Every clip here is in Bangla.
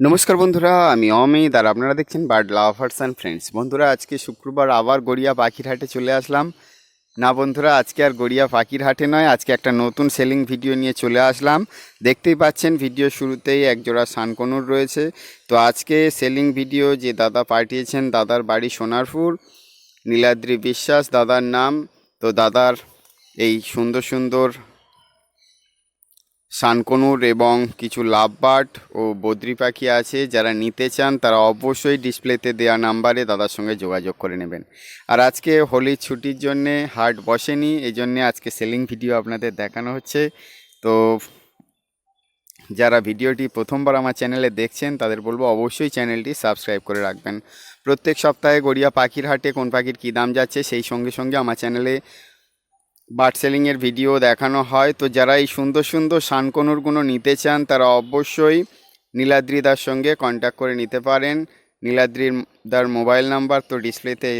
নমস্কার বন্ধুরা, আমি অমিত, আর আপনারা দেখছেন বার্ড লাভার্স অ্যান্ড ফ্রেন্ডস বন্ধুরা, আজকে শুক্রবার, আবার গড়িয়া পাখির হাটে চলে আসলাম। না বন্ধুরা, আজকে আর গড়িয়া পাখির হাটে নয়, আজকে একটা নতুন সেলিং ভিডিও নিয়ে চলে আসলাম। দেখতেই পাচ্ছেন ভিডিও শুরুতেই একজোড়া সানকনুর রয়েছে। তো আজকে সেলিং ভিডিও যে দাদা পাঠিয়েছেন, দাদার বাড়ি সোনারপুর। নীলাদ্রি বিশ্বাস দাদার নাম। তো দাদার এই সুন্দর সুন্দর শানকনুর এবং কিছু লাভবার্ড ও বদ্রি পাখি আছে যারা নিতে চান, তারা অবশ্যই ডিসপ্লেতে দেওয়া নাম্বারে দাদার সঙ্গে যোগাযোগ করে নেবেন। আর আজকে হোলির ছুটির জন্যে হাট বসেনি এই জন্যে আজকে সেলিং ভিডিও আপনাদের দেখানো হচ্ছে। তো যারা ভিডিওটি প্রথমবার আমার চ্যানেলে দেখছেন, তাদের বলব অবশ্যই চ্যানেলটি সাবস্ক্রাইব করে রাখবেন। প্রত্যেক সপ্তাহে গড়িয়া পাখির হাটে কোন পাখির কী দাম যাচ্ছে, সেই সঙ্গে সঙ্গে আমার চ্যানেলে বার্ড সেলিংয়ের ভিডিও দেখানো হয়। তো যারা এই সুন্দর সুন্দর শানকনুরগুলো নিতে চান, তারা অবশ্যই নীলাদ্রিদার সঙ্গে কন্ট্যাক্ট করে নিতে পারেন। নীলাদ্রির দার মোবাইল নাম্বার তো ডিসপ্লেতে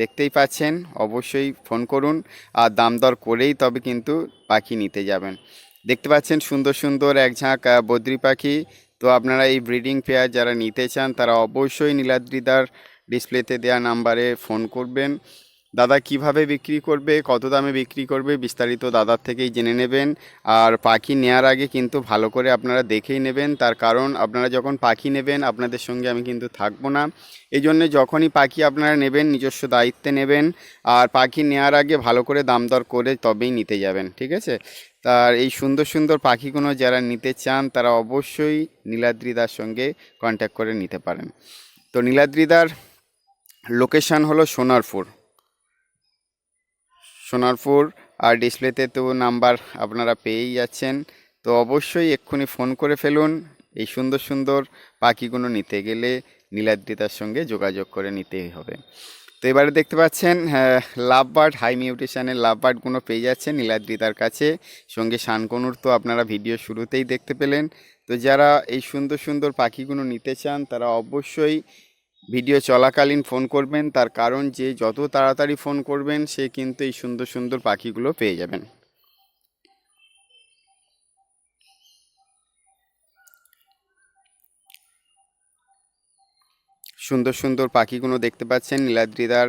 দেখতেই পাচ্ছেন, অবশ্যই ফোন করুন। আর দাম দর করেই তবে কিন্তু পাখি নিতে যাবেন। দেখতে পাচ্ছেন সুন্দর সুন্দর এক ঝাঁক বদ্রি পাখি। তো আপনারা এই ব্রিডিং পেয়ার যারা নিতে চান, তারা অবশ্যই নীলাদ্রিদার ডিসপ্লেতে দেওয়া নাম্বারে ফোন করবেন। দাদা কীভাবে বিক্রি করবে, কত দামে বিক্রি করবে, বিস্তারিত দাদার থেকেই জেনে নেবেন। আর পাখি নেওয়ার আগে কিন্তু ভালো করে আপনারা দেখেই নেবেন। তার কারণ আপনারা যখন পাখি নেবেন, আপনাদের সঙ্গে আমি কিন্তু থাকব না। এই জন্যে যখনই পাখি আপনারা নেবেন, নিজস্ব দায়িত্বে নেবেন। আর পাখি নেওয়ার আগে ভালো করে দাম দর করে তবেই নিতে যাবেন, ঠিক আছে? তার এই সুন্দর সুন্দর পাখিগুলো যারা নিতে চান, তারা অবশ্যই নীলাদ্রিদার সঙ্গে কন্ট্যাক্ট করে নিতে পারেন। তো নীলাদ্রিদার লোকেশান হলো সোনারপুর। সোনারপুর আর ডিসপ্লেতে তো নাম্বার আপনারা পেয়েই যাচ্ছেন। তো অবশ্যই এক্ষুনি ফোন করে ফেলুন, এই সুন্দর সুন্দর পাখিগুলো নিতে গেলে নীলাদ্রিতার সঙ্গে যোগাযোগ করে নিতেই হবে। তো এবারে দেখতে পাচ্ছেন লাভ বার্ড হাই মিউটেশনের লাভ বার্ডগুলো পেয়ে যাচ্ছেন নীলাদ্রিতার কাছে। সঙ্গে শানকনুর তো আপনারা ভিডিও শুরুতেই দেখতে পেলেন। তো যারা এই সুন্দর সুন্দর পাখিগুলো নিতে চান, তারা অবশ্যই ভিডিও চলাকালীন ফোন করবেন, তার কারণ যে যত তাড়াতাড়ি ফোন করবেন, সে কিন্তু এই সুন্দর সুন্দর পাখিগুলো পেয়ে যাবেন। সুন্দর সুন্দর পাখিগুলো দেখতে পাচ্ছেন, নীলাদ্রিদার।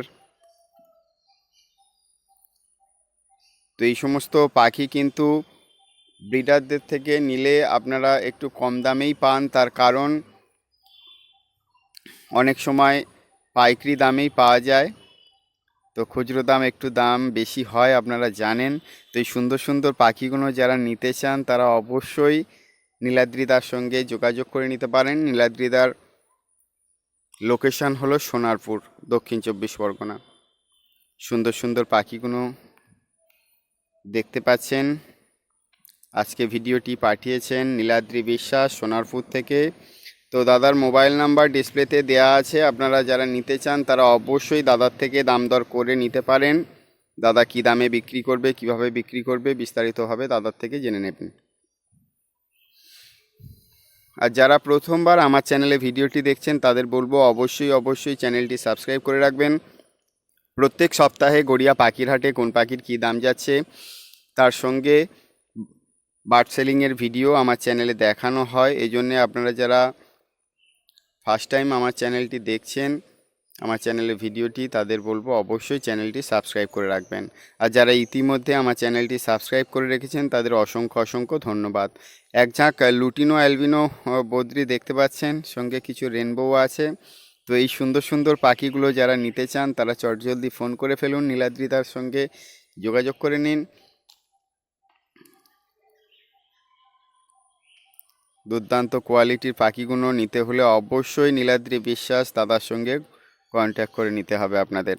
তো এই সমস্ত পাখি কিন্তু ব্রিডারদের থেকে নিলে আপনারা একটু কম দামেই পান, তার কারণ অনেক সময় পাইকারি দামেই পাওয়া যায়। তো খুচরো দাম একটু দাম বেশি হয়, আপনারা জানেন। তো এই সুন্দর সুন্দর পাখিগুলো যারা নিতে চান, তারা অবশ্যই নীলাদ্রিদার সঙ্গে যোগাযোগ করে নিতে পারেন। নীলাদ্রিদার লোকেশন হলো সোনারপুর, দক্ষিণ চব্বিশ পরগনা। সুন্দর সুন্দর পাখিগুলো দেখতে পাচ্ছেন। আজকে ভিডিওটি পাঠিয়েছেন নীলাদ্রি বিশ্বাস, সোনারপুর থেকে। তো দাদার মোবাইল নাম্বার ডিসপ্লেতে দেয়া আছে, আপনারা যারা নিতে চান তারা অবশ্যই দাদার থেকে দাম দর করে নিতে পারেন। দাদা কী দামে বিক্রি করবে, কীভাবে বিক্রি করবে বিস্তারিতভাবে দাদার থেকে জেনে নেবেন। আর যারা প্রথমবার আমার চ্যানেলে ভিডিওটি দেখছেন, তাদের বলব অবশ্যই অবশ্যই চ্যানেলটি সাবস্ক্রাইব করে রাখবেন। প্রত্যেক সপ্তাহে গড়িয়া পাখির হাটে কোন পাখির কী দাম যাচ্ছে, তার সঙ্গে বার্ড সেলিংয়ের ভিডিও আমার চ্যানেলে দেখানো হয়। এই জন্যে আপনারা যারা ফার্স্ট টাইম আমার চ্যানেলটি দেখছেন, আমার চ্যানেলের ভিডিওটি তাদের বলব অবশ্যই চ্যানেলটি সাবস্ক্রাইব করে রাখবেন। আর যারা ইতিমধ্যে আমার চ্যানেলটি সাবস্ক্রাইব করে রেখেছেন, তাদের অসংখ্য অসংখ্য ধন্যবাদ। এক ঝাঁক লুটিনো অ্যালবিনো বদ্রি দেখতে পাচ্ছেন, সঙ্গে কিছু রেনবো আছে। তো এই সুন্দর সুন্দর পাখিগুলো যারা নিতে চান, তারা চটজলদি ফোন করে ফেলুন নীলাদ্রিতার সঙ্গে যোগাযোগ করে নিন। দুর্দান্ত কোয়ালিটির পাখিগুলো নিতে হলে অবশ্যই নীলাদ্রি বিশ্বাস দাদার সঙ্গে কন্ট্যাক্ট করে নিতে হবে আপনাদের।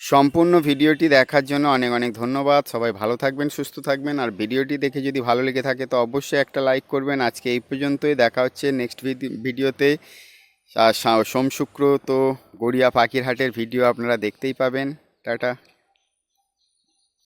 সম্পূর্ণ ভিডিওটি দেখার জন্য অনেক অনেক ধন্যবাদ। সবাই ভালো থাকবেন, সুস্থ থাকবেন। আর ভিডিওটি দেখে যদি ভালো লেগে থাকে, তো অবশ্যই একটা লাইক করবেন। আজকে এই পর্যন্তই। দেখা হচ্ছে নেক্সট ভিডিওতে আর সোম শুক্র তো গড়িয়া পাখির হাটের ভিডিও আপনারা দেখতেই পাবেন। টাটা।